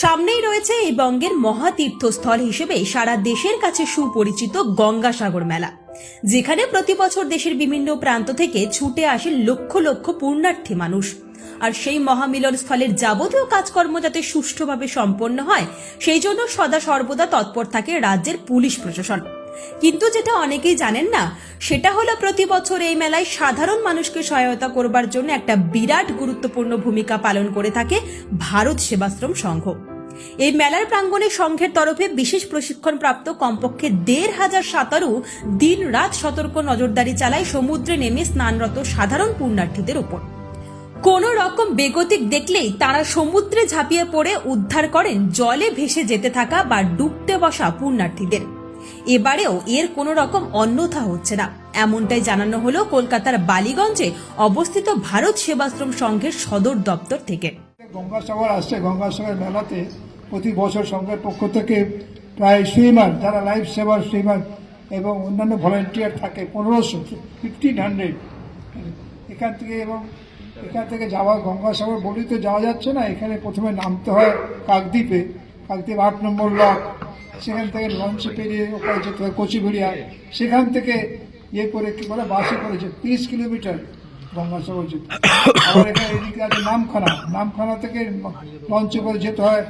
সামনেই রয়েছে এই বঙ্গের মহাতীর্থস্থল হিসেবে সারা দেশের কাছে সুপরিচিত গঙ্গাসাগর মেলা, যেখানে প্রতি বছর দেশের বিভিন্ন প্রান্ত থেকে ছুটে আসে লক্ষ লক্ষ পূর্ণার্থী মানুষ। আর সেই মহামিলন স্থলের যাবতীয় কাজকর্ম যাতে সুষ্ঠুভাবে সম্পন্ন হয়, সেই জন্য সদা সর্বদা তৎপর থাকে রাজ্যের পুলিশ প্রশাসন। কিন্তু যেটা অনেকেই জানেন না, সেটা হলো প্রতি বছর এই মেলায় সাধারণ মানুষকে সহায়তা করবার জন্য একটা বিরাট গুরুত্বপূর্ণ ভূমিকা পালন করে থাকে ভারত সেবাশ্রম সংঘ। এই মেলার প্রাঙ্গণে সংঘের তরফে বিশেষ প্রশিক্ষণপ্রাপ্ত কমপক্ষে দেড় হাজার সাঁতারু দিন রাত সতর্ক নজরদারি চালায় সমুদ্রে নেমে স্নানরত সাধারণ পুণ্যার্থীদের উপর কোন রকম বেগতিক দেখলেই তারা সমুদ্রে ঝাঁপিয়ে পড়ে উদ্ধার করেন জলে ভেসে যেতে থাকা বা ডুবতে বসা পুণ্যার্থীদের। এবারেও এর কোনো রকম অন্যথা হচ্ছে না। এমনটাই জানানো হলো কলকাতার বালিগঞ্জে অবস্থিত ভারত সেবাশ্রম সংঘের সদর দপ্তর থেকে। গঙ্গাসাগর আসছে গঙ্গাসাগর মেলাতে প্রতি বছর সংঘের পক্ষ থেকে প্রায় সুইমার যারা লাইফ সেভার সুইমার এবং অন্যান্য ভলেন্টিয়ার থাকে, পনেরোশো ফিফটিন হান্ড্রেড এখান থেকে এবং এখান থেকে যাওয়া গঙ্গাসাগর বলেই তো যাওয়া যাচ্ছে না, এখানে প্রথমে নামতে হয় কাকদ্বীপে। কাকদ্বীপ আট নম্বর লক সেখান থেকে লঞ্চে পেরিয়ে ওখানে যেতে হয় কোচিবেড়িয়া সেখান থেকে ইয়ে করে কি বলে, বাসে করেছে তিরিশ কিলোমিটার গঙ্গাসাগর যেতে আবার এখানে এদিকে আছে নামখানা। নামখানা থেকে লঞ্চে করে যেতে হয়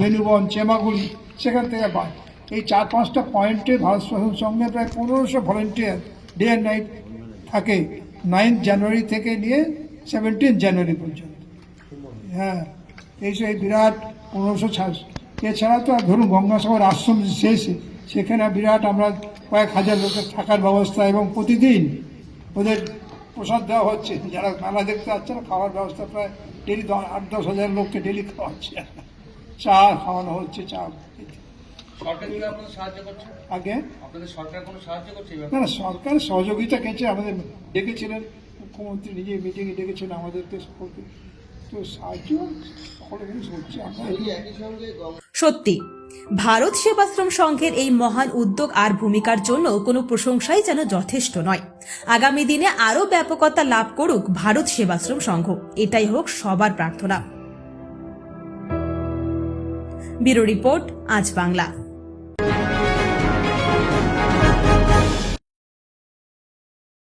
বেনুবন, চেমাগুড়ি, সেখান থেকে বাস। এই চার পাঁচটা পয়েন্টে ভারত শাসন সঙ্গে প্রায় পনেরোশো ভলেন্টিয়ার ডে অ্যান্ড নাইট থাকে। নাইন্থ জানুয়ারি থেকে নিয়ে সেভেন্টিন জানুয়ারি পর্যন্ত। হ্যাঁ এই বিরাট পনেরোশো এছাড়া তো ধরুন গঙ্গাসাগর আশ্রম শেষে সেখানে বিরাট আমরা কয়েক হাজার লোকের থাকার ব্যবস্থা এবং প্রতিদিন ওদের প্রসাদ দেওয়া হচ্ছে। যারা মেলা দেখতে আসছে না খাওয়ার ব্যবস্থা প্রায় ডেলি আট দশ হাজার লোককে ডেলি খাওয়াচ্ছে চা খাওয়ানো হচ্ছে চা আগে? না না সরকার সহযোগিতা কেছে আমাদের ডেকেছিলেন। মুখ্যমন্ত্রী নিজে মিটিংয়ে ডেকেছেন আমাদেরকে সকলকে। তো সাহায্য সকলে জিনিস হচ্ছে আমরা সত্যি, ভারত সেবাশ্রম সংঘের এই মহান উদ্যোগ আর ভূমিকার জন্য কোনো প্রশংসাই যেন যথেষ্ট নয়। আগামী দিনে আরও ব্যাপকতা লাভ করুক ভারত সেবাশ্রম সংঘ। এটাই হোক সবার প্রার্থনা। ব্যুরো রিপোর্ট, আজ বাংলা।